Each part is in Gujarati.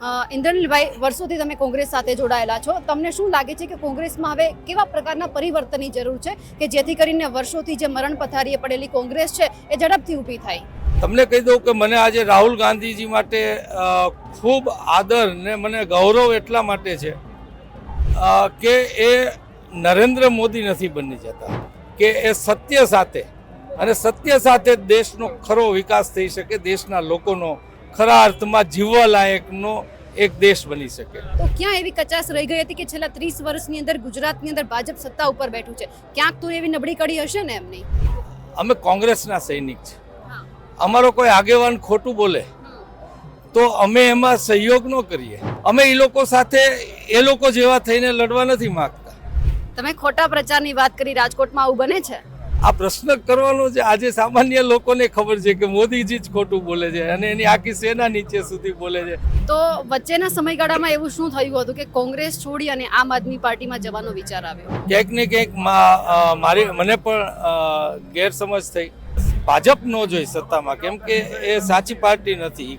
ઇન્દ્રનીલભાઈ, વર્ષોથી તમે કોંગ્રેસ સાથે જોડાયેલા છો. તમને શું લાગે છે કે કોંગ્રેસમાં હવે કેવા પ્રકારના પરિવર્તનની જરૂર છે કે જેથી કરીને વર્ષોથી જે મરણ પથારીએ પડેલી કોંગ્રેસ છે એ ઝડપથી ઊભી થાય? તમને કહી દઉં કે મને આજે રાહુલ ગાંધીજી માટે ખૂબ આદર ને મને ગૌરવ એટલા માટે છે કે એ નરેન્દ્ર મોદી નથી બની જતા, કે એ સત્ય સાથે, અને સત્ય સાથે દેશનો ખરો વિકાસ થઈ શકે, દેશના લોકોનો ખરા અર્થમાં જીવવા લાયકનો એક દેશ બની શકે. તો ક્યાં એવી કચાસ રહી ગઈ હતી કે છેલ્લા ત્રીસ વર્ષની અંદર ગુજરાતની અંદર ભાજપ સત્તા ઉપર બેઠું છે? ક્યાંક તો એવી નબળી કડી હશે ને એમની? અમે કોંગ્રેસના સૈનિક છે. અમારો કોઈ આગેવાન ખોટું બોલે તો અમે એમાં સહયોગ ન કરીએ. અમે એ લોકો સાથે એ લોકો જેવા થઈને લડવા નથી માંગતા. તમે ખોટા પ્રચારની વાત કરી રાજકોટમાં આવું બને છે? આ પ્રશ્ન કરવાનો છે આજે સામાન્ય લોકોને ખબર છે કે મોદીજી જ ખોટું બોલે છે અને એની આખી સેના નીચે સુધી બોલે છે. તો વચ્ચેના સમયગાળામાં એવું શું થયું હતું કે કોંગ્રેસ છોડી અને આમ આદમી પાર્ટીમાં જવાનો વિચાર આવ્યો? ક્યાંક ને ક્યાંક મારે મને પણ ગેરસમજ થઈ. ભાજપ ન જોઈ સત્તામાં કેમ કે એ સાચી પાર્ટી નથી.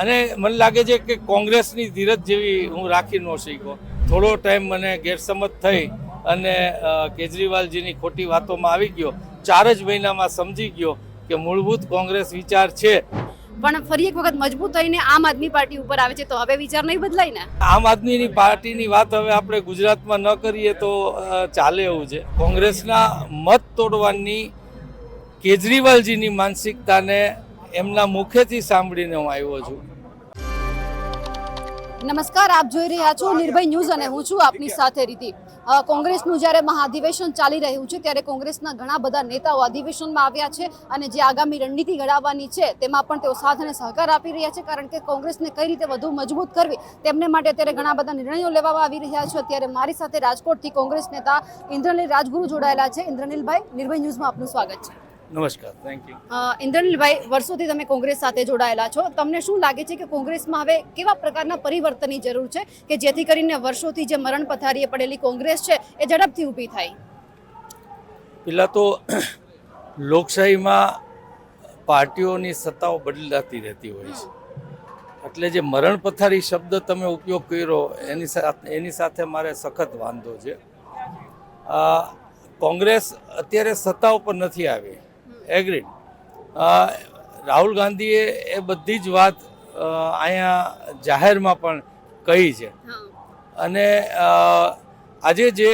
અને મને લાગે છે કે કોંગ્રેસની ધીરજ જેવી હું રાખી ન શીખો થોડો ટાઈમ મને ગેરસમજ થઈ. અને કેજરીવાલજીની ખોટી વાતોમાં આવી ગયો. ચાર જ મહિનામાં સમજી ગયો કે મૂળભૂત કોંગ્રેસ વિચાર છે. પણ ફરી એક વખત મજબૂત થઈને આમ આદમી પાર્ટી ઉપર આવે છે તો હવે વિચાર નહીં બદલાય ને? આમ આદમીની પાર્ટીની વાત હવે આપણે ગુજરાતમાં ન કરીએ તો ચાલે એવું છે. કોંગ્રેસના મત તોડવાની કેજરીવાલજીની માનસિકતાને એમના મુખેથી સાંભળીને હું આવ્યો છું. નમસ્કાર આપ જોઈ રહ્યા છો નિર્ભય ન્યૂઝ અને હું છું આપની સાથે રીતિ કોંગ્રેસનું જ્યારે મહાધિવેશન ચાલી રહ્યું છે, ત્યારે કોંગ્રેસના ઘણા બધા નેતાઓ અધિવેશનમાં આવ્યા છે અને જે આગામી રણનીતિ ઘડાવવાની છે, તેમાં પણ તેઓ સાથ અને સહકાર આપી રહ્યા છે, કારણ કે કોંગ્રેસને કઈ રીતે વધુ મજબૂત કરવી, તેમને માટે અત્યારે ઘણા બધા નિર્ણયો લેવામાં આવી રહ્યા છે. અત્યારે મારી સાથે રાજકોટથી કોંગ્રેસ નેતા ઇન્દ્રનીલ રાજગુરુ જોડાયેલા છે. ઇન્દ્રનીલભાઈ, નિર્ભય ન્યૂઝમાં આપનું સ્વાગત છે. નમસ્કાર થેન્ક યુ ઇન્દ્રનીલભાઈ વર્ષોથી તમે કોંગ્રેસ સાથે જોડાયેલા છો. તમને શું લાગે છે કે કોંગ્રેસમાં હવે કેવા પ્રકારના પરિવર્તનની જરૂર છે કે જેથી કરીને વર્ષોથી જે મરણ પથારીએ પડેલી કોંગ્રેસ છે એ ઝડપથી ઊભી થાય? પહેલાં તો લોકશાહીમાં પાર્ટીઓની સત્તાઓ બદલાતી રહેતી હોય છે. એટલે જે મરણ પથારી શબ્દ તમે ઉપયોગ કર્યો એની સાથે એની સાથે મારે સખત વાંધો છે. કોંગ્રેસ અત્યારે સત્તા ઉપર નથી આવી. એગ્રીડ રાહુલ ગાંધીએ એ બધી જ વાત અહીંયા જાહેરમાં પણ કહી છે. અને આજે જે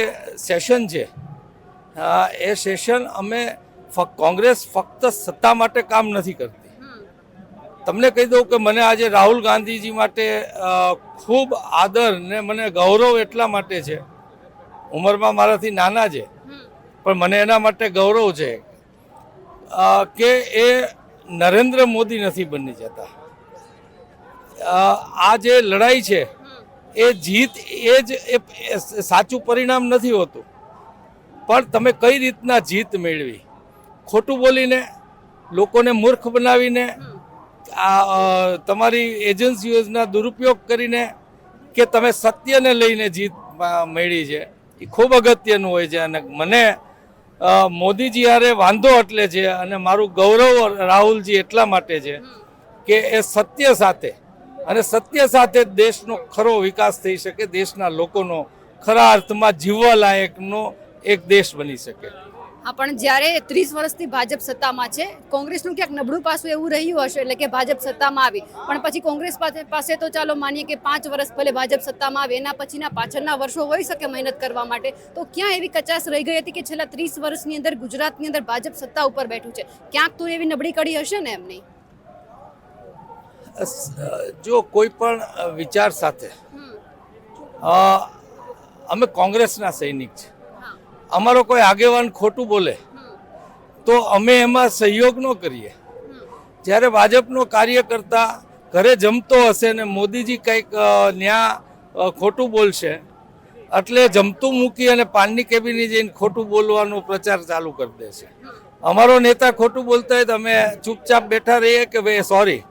સેશન છે એ સેશન અમે કોંગ્રેસ ફક્ત સત્તા માટે કામ નથી કરતી. તમને કહી દઉં કે મને આજે રાહુલ ગાંધીજી માટે ખૂબ આદર ને મને ગૌરવ એટલા માટે છે. ઉંમરમાં મારાથી નાના છે. પણ મને એના માટે ગૌરવ છે. કે એ નરેન્દ્ર મોદી નથી બની જતા. આ જે લડાઈ છે એ જીત એ જ એ સાચું પરિણામ નથી હોતું. પણ તમે કઈ રીતના જીત મેળવી? ખોટું બોલીને લોકોને મૂર્ખ બનાવીને આ તમારી એજન્સીઓના દુરુપયોગ કરીને કે તમે સત્યને લઈને જીત મેળવી છે એ ખૂબ અગત્યનું હોય છે. અને મને મોદીજી હારે વાંધો એટલે છે અને મારું ગૌરવ રાહુલજી એટલા માટે છે કે એ સત્ય સાથે અને સત્ય સાથે દેશનો ખરો વિકાસ થઈ શકે, દેશના લોકોનો ખરા અર્થમાં જીવવા લાયકનો એક દેશ બની શકે. પણ જ્યારે ત્રીસ વર્ષથી ભાજપ સત્તામાં છે કોંગ્રેસનું ક્યાંક નબળું પાસું એવું રહ્યું હશે એટલે કે ભાજપ સત્તામાં આવી. પણ પછી કોંગ્રેસ પાસે તો ચાલો માનીએ કે પાંચ વર્ષ ભલે ભાજપ સત્તામાં આવે એના પછીના પાછળના વર્ષો હોઈ શકે મહેનત કરવા માટે. તો ક્યાં એવી કચાશ રહી ગઈ હતી કે છેલ્લા ત્રીસ વર્ષની અંદર ગુજરાતની અંદર ભાજપ સત્તા ઉપર બેઠું છે? ક્યાંક તો એવી નબળી કડી હશે ને એમની? જો કોઈ પણ વિચાર સાથે અમે કોંગ્રેસના સૈનિક છે. અમારો કોઈ આગેવાન ખોટું બોલે, તો અમે એમાં સહયોગ ન કરીએ. જ્યારે ભાજપનો કાર્યકર્તા ઘરે જમતો હશે ને મોદીજી કંઈક ન્યા ખોટું બોલશે, એટલે જમતું મૂકી અને પાનની કેબિને જઈને ખોટું બોલવાનો પ્રચાર ચાલુ કરી દેશે. અમારો નેતા ખોટું બોલતા હોય તો અમે ચૂપચાપ બેઠા રહીએ કે ભાઈ સોરી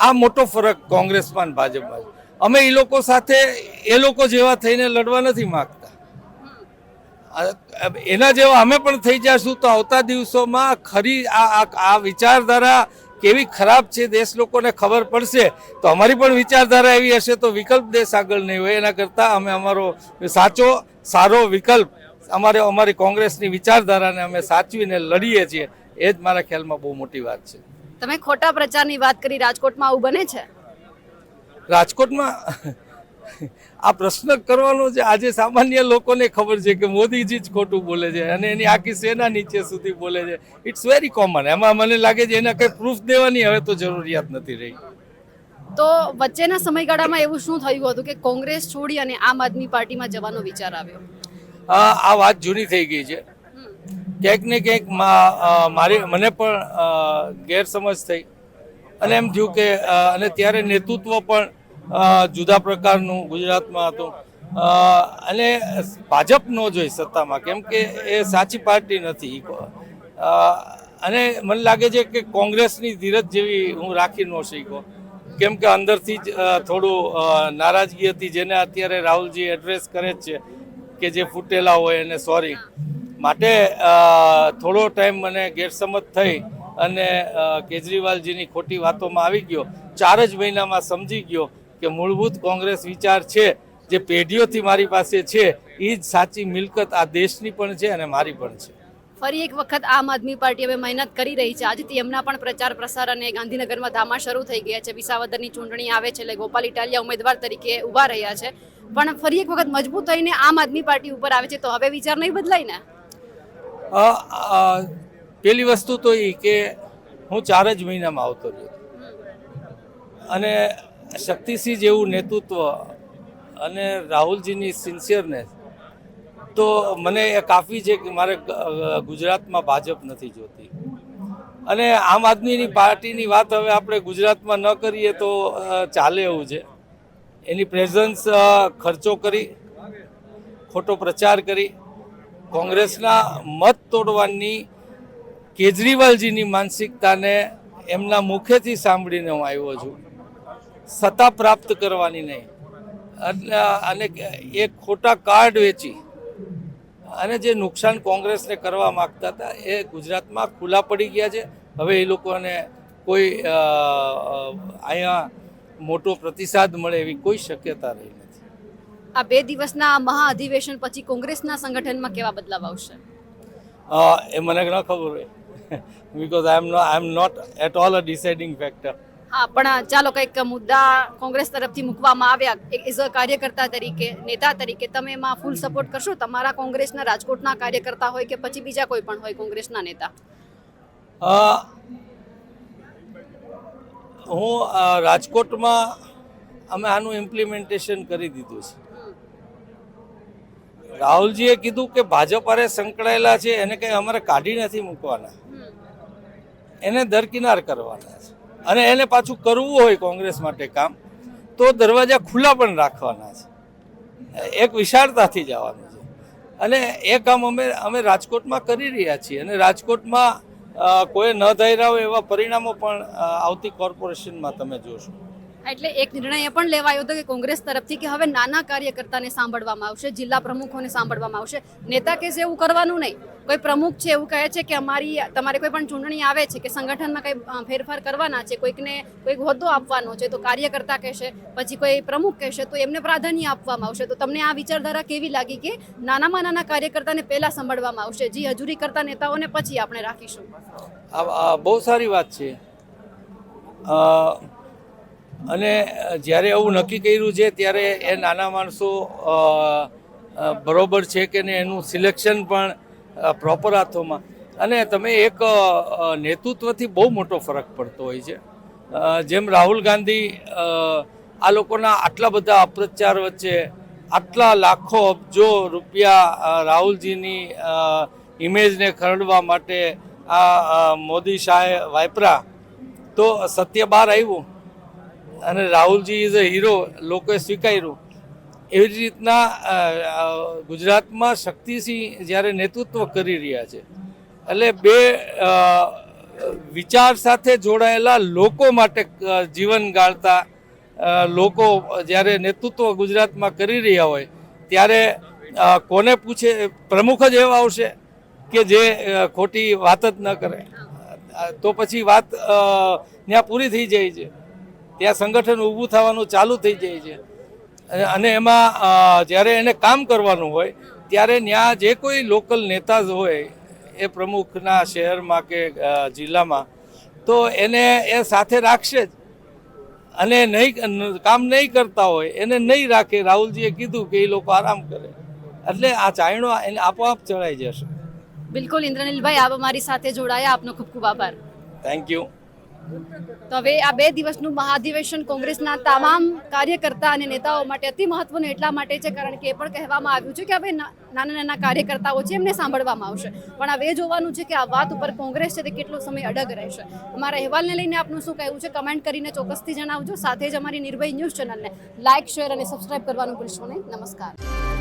આ મોટો ફરક કોંગ્રેસમાં ભાજપમાં અમે એ લોકો સાથે, એ લોકો જેવા થઈને લડવા નથી માંગતા. એના જેવા અમે પણ થઈ જશું તો આવતા દિવસોમાં ખરી આ આ- વિચારધારા કેવી ખરાબ છે દેશ લોકોને ખબર પડશે. તો અમારી પણ વિચારધારા એવી હશે તો વિકલ્પ દેશ આગળ નહીં હોય. એના કરતાં અમે અમારો સાચો સારો વિકલ્પ અમારે અમારી કોંગ્રેસની વિચારધારાને અમે સાચવીને લડીએ છીએ. એ જ મારા ખ્યાલમાં બહુ મોટી વાત છે. તમે ખોટા પ્રચારની વાત કરી રાજકોટમાં આવું બને છે? રાજકોટમાં આ પ્રશ્ન કરવાનો છે આજે સામાન્ય લોકોને ખબર છે કે મોદીજી જ ખોટું બોલે છે અને એની આખી સેના નીચે સુધી બોલે છે. ઇટ્સ વેરી કોમન એમાં મને લાગે છે એના કંઈ પ્રૂફ દેવાની હવે તો જરૂરિયાત નથી રહી. તો વચ્ચેના સમયગાળામાં એવું શું થયું હતું કે કોંગ્રેસ છોડી અને આમ આદમી પાર્ટીમાં જવાનો વિચાર આવ્યો? આ વાત જૂની થઈ ગઈ છે. ક્યાંક ને ક્યાંક મારે મને પણ ગેરસમજ થઈ. અને એમ થયું કે અને ત્યારે નેતૃત્વ પણ જુદા પ્રકારનું ગુજરાતમાં હતું. અને ભાજપ ન જોઈ સત્તામાં, કેમ કે એ સાચી પાર્ટી નથી. અને મને લાગે છે કે કોંગ્રેસની ધીરજ જેવી હું રાખી ન શીખો કેમ કે અંદરથી જ થોડું નારાજગી હતી જેને અત્યારે રાહુલજી એડ્રેસ કરે જ છે કે જે ફૂટેલા હોય એને સોરી માટે થોડો ટાઈમ મને ગેરસમજ થઈ અને કેજરીવાલજીની ખોટી વાતોમાં આવી ગયો. ચાર જ મહિનામાં સમજી ગયો. કે મૂળભૂત કોંગ્રેસ વિચાર છે જે પેઢીઓથી મારી પાસે છે એ જ સાચી મિલકત આ દેશની પણ છે અને મારી પણ છે. ફરી એક વખત આમ આદમી પાર્ટી હવે મહેનત કરી રહી છે. આજથી એમના પણ પ્રચાર પ્રસાર અને ગાંધીનગરમાં ધામા શરૂ થઈ ગયા છે. વિસાવદરની ચૂંટણી આવે છે એટલે ગોપાલ ઇટાલિયા ઉમેદવાર તરીકે ઊભા રહ્યા છે. પણ ફરી એક વખત મજબૂત થઈને આમ આદમી પાર્ટી ઉપર આવે છે તો હવે વિચાર નહીં બદલાય ને? પેલી વસ્તુ તો એ કે હું ચાર જ મહિનામાં આવતો રહ્યો. અને શક્તિસિંહ જેવું નેતૃત્વ અને રાહુલજીની સિન્સિયરનેસ તો મને એ કાફી છે કે મારે ગુજરાતમાં ભાજપ નથી જોતી. અને આમ આદમીની પાર્ટીની વાત હવે આપણે ગુજરાતમાં ન કરીએ તો ચાલે એવું છે. એની પ્રેઝન્સ ખર્ચો કરી, ખોટો પ્રચાર કરી, કોંગ્રેસના મત તોડવાની કેજરીવાલજીની માનસિકતાને એમના મુખેથી સાંભળીને હું આવ્યો છું. સત્તા પ્રાપ્ત કરવાની નહીં. અને અને એ ખોટા કાર્ડ વેચી અને જે નુકસાન કોંગ્રેસને કરવા માગતા હતા એ ગુજરાતમાં ખુલ્લા પડી ગયા છે. હવે એ લોકોને કોઈ અહીંયા મોટો પ્રતિસાદ મળે એવી કોઈ શક્યતા રહી નથી. આ બે દિવસના મહા અધિવેશન પછી કોંગ્રેસના સંગઠનમાં કેવા બદલાવ આવશે? એ મને ન ખબર હોય. Because I am no I am not at all a deciding factor હા પણ ચાલો કંઈક મુદ્દા કોંગ્રેસ તરફથી મૂકવામાં આવ્યા. એઝ અ કાર્યકર્તા તરીકે નેતા તરીકે તમે એમાં ફૂલ સપોર્ટ કરશો? તમારા કોંગ્રેસના રાજકોટના કાર્યકર્તા હોય કે પછી બીજા કોઈ પણ હોય કોંગ્રેસના નેતા? હું રાજકોટમાં અમે આનું ઇમ્પ્લિમેન્ટેશન કરી દીધું છે. રાહુલજીએ કીધું કે ભાજપ અરે સંકળાયેલા છે એને કંઈ અમારે કાઢી નથી મૂકવાના. એને દરકિનાર કરવાના છે. અને એને પાછું કરવું હોય કોંગ્રેસ માટે કામ, તો દરવાજા ખુલ્લા પણ રાખવાના છે. એક વિશાળતાથી જવાનું છે. અને એ કામ અમે અમે રાજકોટમાં કરી રહ્યા છીએ. અને રાજકોટમાં કોઈ ન ધાર્યા હોય એવા પરિણામો પણ આવતી કોર્પોરેશનમાં તમે જોશો. એટલે એક નિર્ણય એ પણ લેવાયો હતો કે કોંગ્રેસ તરફથી કે હવે નાના કાર્યકર્તાને સાંભળવામાં આવશે, જિલ્લા પ્રમુખોને સાંભળવામાં આવશે. નેતા કહેશે એવું કરવાનું નહીં. કોઈ પ્રમુખ છે એવું કહે છે કે અમારી, તમારે કોઈ પણ ચૂંટણી આવે છે કે સંગઠનમાં કંઈ ફેરફાર કરવાના છે, કોઈકને કોઈક હોદ્દો આપવાનો છે, તો કાર્યકર્તા કહેશે, પછી કોઈ પ્રમુખ કહેશે, તો એમને પ્રાધાન્ય આપવામાં આવશે. તો તમને આ વિચારધારા કેવી લાગી કે નાનામાં નાના કાર્યકર્તાને પહેલા સાંભળવામાં આવશે, જે હજુરી કરતા નેતાઓને પછી આપણે રાખીશું? બહુ સારી વાત છે. અને જ્યારે એવું નક્કી કર્યું છે, ત્યારે એ નાના માણસો બરોબર છે કે નહીં એનું સિલેક્શન પણ પ્રોપર હાથોમાં. અને તમે એક નેતૃત્વથી બહુ મોટો ફરક પડતો હોય છે. જેમ રાહુલ ગાંધી આ લોકોના આટલા બધા અપ્રચાર વચ્ચે આટલા લાખો અબજો રૂપિયા રાહુલજીની ઇમેજને ખરડવા માટે આ મોદી શાહે વાપરા તો સત્ય બહાર આવ્યું. અને રાહુલજી ઇઝ અ હીરો લોકોએ સ્વીકાર્યું. એવી જ રીતના ગુજરાતમાં શક્તિસિંહ જ્યારે નેતૃત્વ કરી રહ્યા છે, એટલે બે વિચાર સાથે જોડાયેલા લોકો માટે જીવન ગાળતા લોકો જ્યારે નેતૃત્વ ગુજરાતમાં કરી રહ્યા હોય, ત્યારે કોને પૂછે, પ્રમુખ જ એવા આવશે કે જે ખોટી વાત જ ન કરે. તો પછી વાત ત્યાં પૂરી થઈ જાય છે. ત્યાં સંગઠન ઊભું થવાનું ચાલુ થઈ જાય છે. અને- અને એમાં જ્યારે એને કામ કરવાનું હોય ત્યારે ત્યાં જે કોઈ લોકલ નેતા હોય એ પ્રમુખના શહેરમાં કે જિલ્લામાં તો એને એ સાથે રાખશે જ. અને નહીં કામ નહીં કરતા હોય એને નહીં રાખે. રાહુલજીએ કીધું કે એ લોકો આરામ કરે. એટલે આ ચાયણો એને આપોઆપ ચડાઈ જશે. બિલકુલ ઇન્દ્રનીલભાઈ આપ અમારી સાથે જોડાયા. આપનો ખૂબ ખૂબ આભાર. થેન્ક યુ તો હવે આ બે દિવસનું મહાધિવેશન કોંગ્રેસના તમામ કાર્યકર્તા અને નેતાઓ માટે અતિ મહત્વનું એટલા માટે છે કારણ કે એ પણ કહેવામાં આવ્યું છે કે હવે નાના નાના કાર્યકર્તાઓ છે, એમને સાંભળવામાં આવશે. પણ હવે જોવાનું છે કે આ વાત ઉપર કોંગ્રેસ છે તે કેટલો સમય અડગ રહેશે. અમારા અહેવાલને લઈને આપનું શું કહેવું છે? કમેન્ટ કરીને ચોક્કસથી જણાવજો. સાથે જ અમારી નિર્ભય ન્યૂઝ ચેનલને લાઇક શેર અને સબસ્ક્રાઇબ કરવાનું ભૂલશો નહીં. નમસ્કાર.